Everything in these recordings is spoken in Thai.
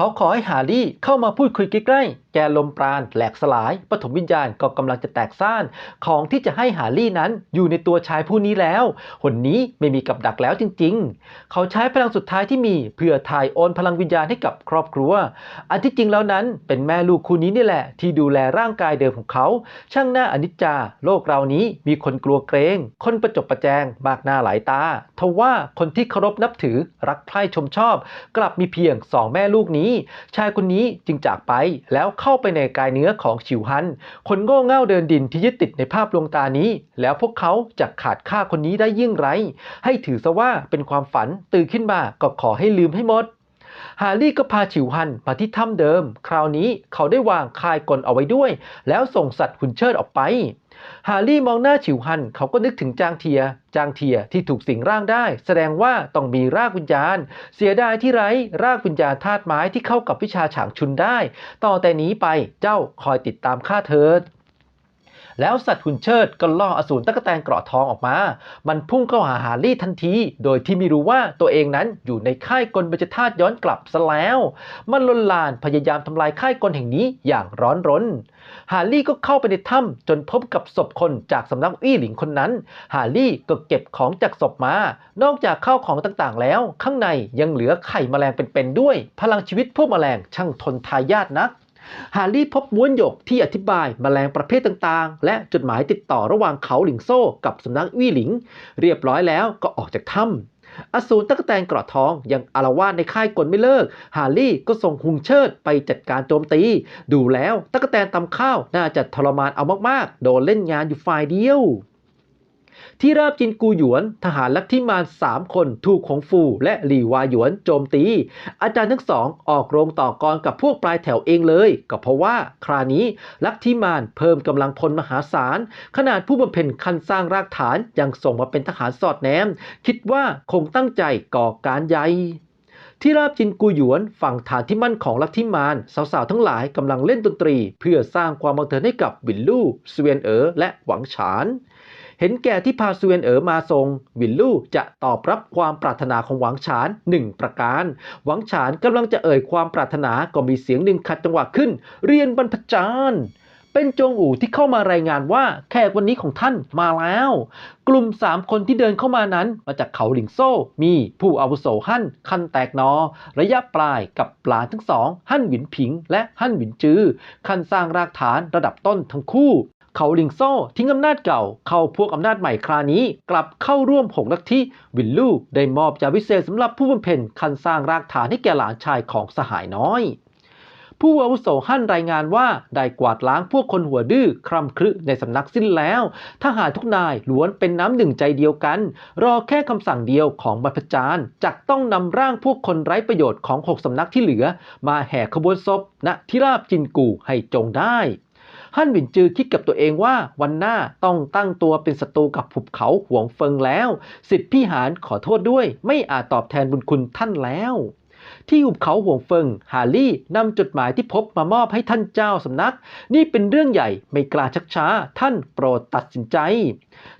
เขาขอให้หารี่เข้ามาพูดคุยใกล้ๆ แกลมปราณแหลกสลาย ปฐมวิญญาณก็กำลังจะแตกซ่าน ของที่จะให้หารี่นั้นอยู่ในตัวชายผู้นี้แล้ว หนนี้ไม่มีกับดักแล้วจริงๆ เขาใช้พลังสุดท้ายที่มีเพื่อถ่ายโอนพลังวิญญาณให้กับครอบครัว อันที่จริงแล้วนั้นเป็นแม่ลูกคู่นี้นี่แหละ ที่ดูแลร่างกายเดิมของเขา ช่างหน้าอนิจจา โลกเรานี้มีคนกลัวเกรง คนประจบประแจงมากหน้าหลายตา ทว่าคนที่เคารพนับถือรักใคร่ชมชอบ กลับมีเพียงสองแม่ลูกนี้ชายคนนี้จึงจากไปแล้วเข้าไปในกายเนื้อของฉิวฮัน คนโง่เง่าเดินดินที่ยึดติดในภาพลวงตานี้ แล้วพวกเขาจะขาดค่าคนนี้ได้ยิ่งไร ให้ถือซะว่าเป็นความฝันตื่นขึ้นมาก็ขอให้ลืมให้หมดฮารี่ก็พาฉิวฮันมาที่ถ้ำเดิม คราวนี้เขาได้วางคายกลเอาไว้ด้วย แล้วส่งสัตว์หุ่นเชิดออกไป ฮารี่มองหน้าฉิวฮันเขาก็นึกถึงจางเทีย จางเทียที่ถูกสิงร่างได้ แสดงว่าต้องมีรากวิญญาณ เสียดายที่ไร้รากวิญญาณธาตุไม้ที่เข้ากับวิชาฉางชุนได้ ต่อแต่นี้ไปเจ้าคอยติดตามข้าเถิด แล้วสัตว์หุ่นเชิดก็ล่ออสูรตะกแตนเกราะทองออกมา มันพุ่งเข้าหาฮารี่ทันที โดยที่ไม่รู้ว่าตัวเองนั้นอยู่ในค่ายกลเบญจธาตุย้อนกลับซะแล้ว มันลนลานพยายามทำลายค่ายกลแห่งนี้อย่างร้อนรน ฮารี่ก็เข้าไปในถ้ำจนพบกับศพคนจากสำนักอี้หลิงคนนั้น ฮารี่ก็เก็บของจากศพมา นอกจากข้าวของต่างๆ แล้ว ข้างในยังเหลือไข่แมลงเป็นๆด้วย พลังชีวิตพวกแมลงช่างทนทายาทนัก ฮารี่พบม้วนหยกที่อธิบายแมลงประเภทต่างๆ และจดหมายติดต่อระหว่างเขาหลิงโซ่กับสำนักวี่หลิง เรียบร้อยแล้วก็ออกจากถ้ำอสูรตะกแตนกราะทองยังอารวาสในค่ายกลไม่เลิก ฮารี่ก็ส่งหุงเชิดไปจัดการโจมตี ดูแล้วตะกแตนตำข้าวน่าจะทรมานเอามากๆ โดนเล่นงานอยู่ฝ่ายเดียว ที่ราบจินกูหยวน ทหารลัทธิมารสามคนถูกของฟูและหลี่วาหยวนโจมตี อาจารย์ทั้งสองออกโรงต่อกรกับพวกปลายแถวเองเลย ก็เพราะว่าคราวนี้ลัทธิมารเพิ่มกำลังพลมหาศาล ขนาดผู้บำเพ็ญคันสร้างรากฐานยังส่งมาเป็นทหารสอดแนม คิดว่าคงตั้งใจก่อการใหญ่ที่ราบจินกูหยวนฝั่งฐานที่มั่นของลัทธิมารสาวๆ ทั้งหลายกำลังเล่นดนตรี เพื่อสร้างความบันเทิงให้กับวินลู่สเวียนเอ๋อและหวังฉาน เห็นแก่ที่พาสเวียนเอ๋อมาทรง วินลู่จะตอบรับความปรารถนาของหวังฉานหนึ่งประการ หวังฉานกำลังจะเอ่ยความปรารถนาก็มีเสียงหนึ่งขัดจังหวะขึ้น เรียนบรรพจารย์เป็นจงอู่ที่เข้ามารายงานว่าแขกวันนี้ของท่านมาแล้ว กลุ่มสามคนที่เดินเข้ามานั้นมาจากเขาหลิงโซ่ มีผู้อาวุโสฮั่นคันแตกนอ ระยะปลายกับปลานทั้งสองฮั่นหวินผิง และฮั่นหวินจือ คันสร้างรากฐานระดับต้นทั้งคู่ เขาลิงโซ่ทิ้งอำนาจเก่า เข้าพวกอำนาจใหม่คราวนี้ กลับเข้าร่วมหงลัทธิวินลู่ได้มอบยาวิเศษสำหรับผู้บำเพ็ญคันสร้างรากฐานให้แก่หลานชายของสหายน้อย ผู้อาวุโสฮั่นรายงานว่าได้กวาดล้างพวกคนหัวดื้อคร่ำครึในสำนักสิ้นแล้ว ทหารทุกนายล้วนเป็นน้ำหนึ่งใจเดียวกัน รอแค่คำสั่งเดียวของบรรพจารย์จักต้องนำร่างพวกคนไร้ประโยชน์ของหกสำนักที่เหลือ มาแห่ขบวนศพณที่ราบจินกูให้จงได้ ฮั่นหวินจือคิดกับตัวเองว่าวันหน้าต้องตั้งตัวเป็นศัตรูกับภูเขาหวงเฟิงแล้ว สิทธิพี่หานขอโทษด้วย ไม่อาจตอบแทนบุญคุณท่านแล้ว ที่หุบเขาห่วงเฟิงฮารี่นำจดหมายที่พบมามอบให้ท่านเจ้าสำนัก นี่เป็นเรื่องใหญ่ไม่กล้าชักช้า ท่านโปรดตัดสินใจ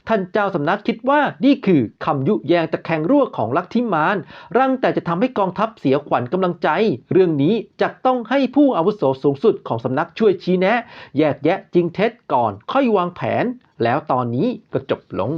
ท่านเจ้าสำนักคิดว่านี่คือคำยุแยงตะแคงรั่วของลักทิมาน รังแต่จะทำให้กองทัพเสียขวัญกำลังใจ เรื่องนี้จะต้องให้ผู้อาวุโสสูงสุดของสำนักช่วยชี้แนะ แยกแยะจริงเท็จก่อนค่อยวางแผน แล้วตอนนี้ก็จบลง